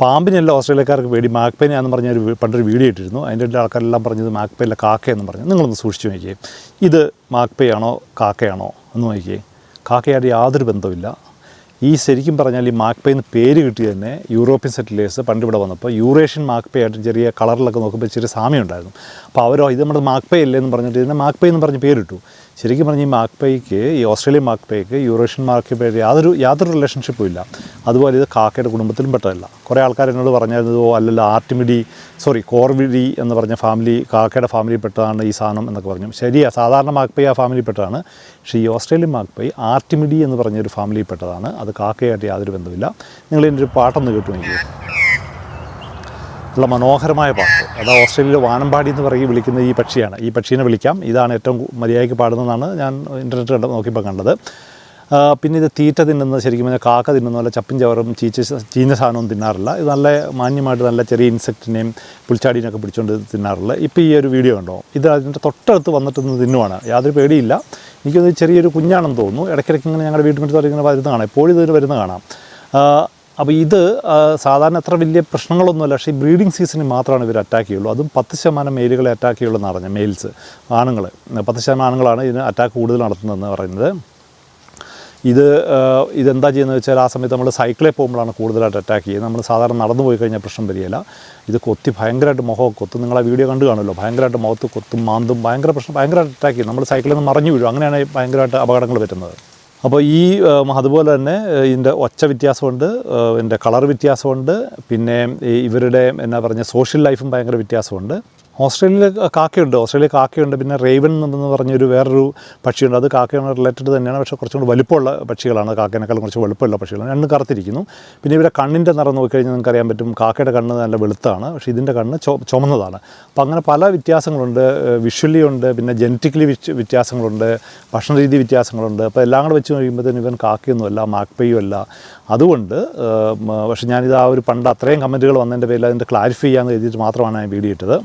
പാമ്പിനെല്ലാം ഓസ്ട്രേലിയക്കാർക്ക് പേടി. എന്ന് പറഞ്ഞ ഒരു പണ്ടൊരു വീഡിയോ ഇട്ടിരുന്നു. അതിന്റെ ഇടയിൽ ആൾക്കാരെല്ലാം പറഞ്ഞത് മാക്പേയിലെ കാക്കയെന്ന് പറഞ്ഞു. നിങ്ങളൊന്ന് സൂക്ഷിച്ചു നോക്കിയേ. ഇത് മാക്പേയാണോ കാക്കയാണോ എന്ന് നോക്കിയേ. കാക്കയായിട്ട് യാതൊരു ബന്ധമില്ല ഈ ശരിക്കും പറഞ്ഞാൽ ഈ മാക്പേ എന്ന് പേര് കിട്ടി തന്നെ യൂറോപ്യൻ സെറ്റിലേഴ്സ് പണ്ട് ഇവിടെ വന്നപ്പോൾ യൂറേഷ്യൻ മാക്പേ ആയിട്ട് ചെറിയ കളറിലൊക്കെ നോക്കുമ്പോൾ ചെറിയ സാമ്യം ഉണ്ടായിരുന്നു. അപ്പോൾ അവരോ ഇത് നമ്മുടെ മാക്പേ അല്ലേ? എന്ന് പറഞ്ഞിട്ട് ഇതിനെ മാക്പേ എന്ന് പറഞ്ഞ് പേരിട്ടു. ശരിക്കും പറഞ്ഞാൽ ഈ മാക്പേക്ക് ഈ ഓസ്ട്രേലിയൻ മാക്പേക്ക് യൂറേഷ്യൻ മാക്പേ യാതൊരു യാതൊരു റിലേഷൻഷിപ്പും ഇല്ല. അതുപോലെ ഇത് കാക്കയുടെ കുടുംബത്തിലും പെട്ടതല്ല. കുറേ ആൾക്കാർ എന്നോട് പറഞ്ഞത് ഓ അല്ലല്ല ആർട്ടിമിഡി സോറി കോർവിഡി എന്ന് പറഞ്ഞ ഫാമിലി കാക്കയുടെ ഫാമിലി പെട്ടതാണ് ഈ സാധനം എന്നൊക്കെ പറഞ്ഞു. ശരിയാ സാധാരണ മാക്പൈ ആ ഫാമിലി പെട്ടതാണ്. പക്ഷേ ഈ ഓസ്ട്രേലിയൻ മാക്പൈ ആർട്ടിമിഡി എന്ന് പറഞ്ഞൊരു ഫാമിലി പെട്ടതാണ്. അത് കാക്കയായിട്ട് യാതൊരു ബന്ധമില്ല നിങ്ങൾ ഇതിന്റെ ഒരു പാട്ടൊന്ന് കേട്ടു എനിക്ക് ഉള്ള മനോഹരമായ പാട്ട്. അത് ഓസ്ട്രേലിയയിലെ വാനമ്പാടി എന്ന് പറയും വിളിക്കുന്ന ഈ പക്ഷിയാണ്. ഈ പക്ഷീനെ വിളിക്കാം. ഇതാണ് ഏറ്റവും മര്യാദയ്ക്ക് പാടുന്നതാണ് ഞാൻ ഇന്റർനെറ്റ് നോക്കിയപ്പോൾ കണ്ടത്. പിന്നെ ഇത് തീറ്റ തിന്നുന്നത് ശരിക്കും പറഞ്ഞാൽ കാക്ക തിന്നുന്ന പോലെ ചപ്പും ചവറും ചീച്ച ചീഞ്ഞ സാധനവും തിന്നാറില്ല. ഇത് നല്ല മാന്യമായിട്ട് നല്ല ചെറിയ ഇൻസെക്റ്റിനെയും പുൽച്ചാടീനെയൊക്കെ പിടിച്ചുകൊണ്ട് തിന്നാറില്ല. ഇപ്പോൾ ഈ ഒരു വീഡിയോ ഉണ്ടോ ഇത് അതിന്റെ തൊട്ടടുത്ത് വന്നിട്ട് നിന്ന് തിന്നുവാണ്. യാതൊരു പേടിയില്ല. എനിക്കത് ചെറിയൊരു കുഞ്ഞാണെന്ന് തോന്നുന്നു. ഇടയ്ക്കിടയ്ക്ക് ഇങ്ങനെ ഞങ്ങളുടെ വീട്ടുമുറ്റത്തോടെ ഇങ്ങനെ വരുന്ന കാണാം. എപ്പോഴും ഇതിന് വരുന്ന കാണാം. അപ്പോൾ ഇത് സാധാരണ അത്ര വലിയ പ്രശ്നങ്ങളൊന്നുമല്ല. പക്ഷേ ഈ ബ്രീഡിംഗ് സീസണിൽ മാത്രമാണ് ഇവർ അറ്റാക്ക് ചെയ്യുള്ളൂ. അതും പത്ത് ശതമാനം മെയിലുകളെ അറ്റാക്ക് ചെയ്യുള്ളൂ എന്ന് പറഞ്ഞത്. മെയിൽസ് ആണുങ്ങൾ പത്ത് ശതമാനം ആണുങ്ങളാണ് ഇതിന് അറ്റാക്ക് കൂടുതൽ നടത്തുന്നതെന്ന് പറയുന്നത്. ഇത് ഇതെന്താ ചെയ്യുന്നത് വെച്ചാൽ ആ സമയത്ത് നമ്മൾ സൈക്കിളിൽ പോകുമ്പോഴാണ് കൂടുതലായിട്ട് അറ്റാക്ക് ചെയ്യുന്നത്. നമ്മൾ സാധാരണ നടന്നു പോയി കഴിഞ്ഞാൽ പ്രശ്നം വരികയില്ല. ഇത് കൊത്തി ഭയങ്കരമായിട്ട് മുഖം കൊത്തും. നിങ്ങൾ ആ വീഡിയോ കണ്ടു കാണുമല്ലോ. ഭയങ്കരമായിട്ട് മുഖത്ത് കൊത്തും മാന്തും ഭയങ്കര പ്രശ്നം ഭയങ്കരമായിട്ട് അറ്റാക്ക് ചെയ്യും നമ്മൾ സൈക്കിളിൽ നിന്ന് മറിഞ്ഞു വീഴും. അങ്ങനെയാണ് ഭയങ്കരമായിട്ട് അപകടങ്ങൾ പറ്റുന്നത് അപ്പോൾ ഈ അതുപോലെ തന്നെ ഇതിന്റെ ഒച്ച വ്യത്യാസമുണ്ട് എന്റെ കളർ വ്യത്യാസമുണ്ട്. പിന്നെ ഇവരുടെ എന്നാ പറഞ്ഞ സോഷ്യൽ ലൈഫും ഭയങ്കര വ്യത്യാസമുണ്ട്. ഓസ്ട്രേലിയയിൽ കാക്കയുണ്ട്. ഓസ്ട്രേലിയ കാക്കയുണ്ട്. പിന്നെ റേവൻ എന്ന് പറഞ്ഞൊരു വേറൊരു പക്ഷിയുണ്ട്. അത് കാക്കയാണ് റിലേറ്റഡ് തന്നെയാണ്. പക്ഷേ കുറച്ചും കൂടി വലുപ്പമുള്ള പക്ഷികളാണ്. കാക്കേനേക്കാളും കുറച്ച് വലുപ്പമുള്ള പക്ഷികളാണ്. രണ്ടും കറുത്തിരിക്കുന്നു. പിന്നെ ഇവരെ കണ്ണിന്റെ നിറം നോക്കിക്കഴിഞ്ഞാൽ നിങ്ങൾക്ക് അറിയാൻ പറ്റും കാക്കയുടെ കണ്ണ് നല്ല വെളുത്താണ്. പക്ഷേ ഇതിന്റെ കണ്ണ് ചൊ ചുമന്നതാണ്. അപ്പോൾ അങ്ങനെ പല വ്യത്യാസങ്ങളുണ്ട്. വിഷ്വലി ഉണ്ട്. പിന്നെ ജനറ്റിക്കലി വ്യത്യാസങ്ങളുണ്ട്. ഭക്ഷണ രീതി വ്യത്യാസങ്ങളുണ്ട്. അപ്പോൾ എല്ലാം കൂടെ വെച്ച് കഴിയുമ്പോഴത്തേനും ഇവൻ കാക്കയൊന്നുമല്ല മാക്പയും അല്ല അതുകൊണ്ട് പക്ഷേ ഞാനിത് ആ ഒരു പണ്ട് അത്രയും കമന്റുകൾ വന്നതിന്റെ പേരിൽ അതിന്റെ ക്ലാരിഫൈ ചെയ്യാമെന്ന് എഴുതിയിട്ട് മാത്രമാണ് ഞാൻ വീഡിയോ ഇട്ടത്.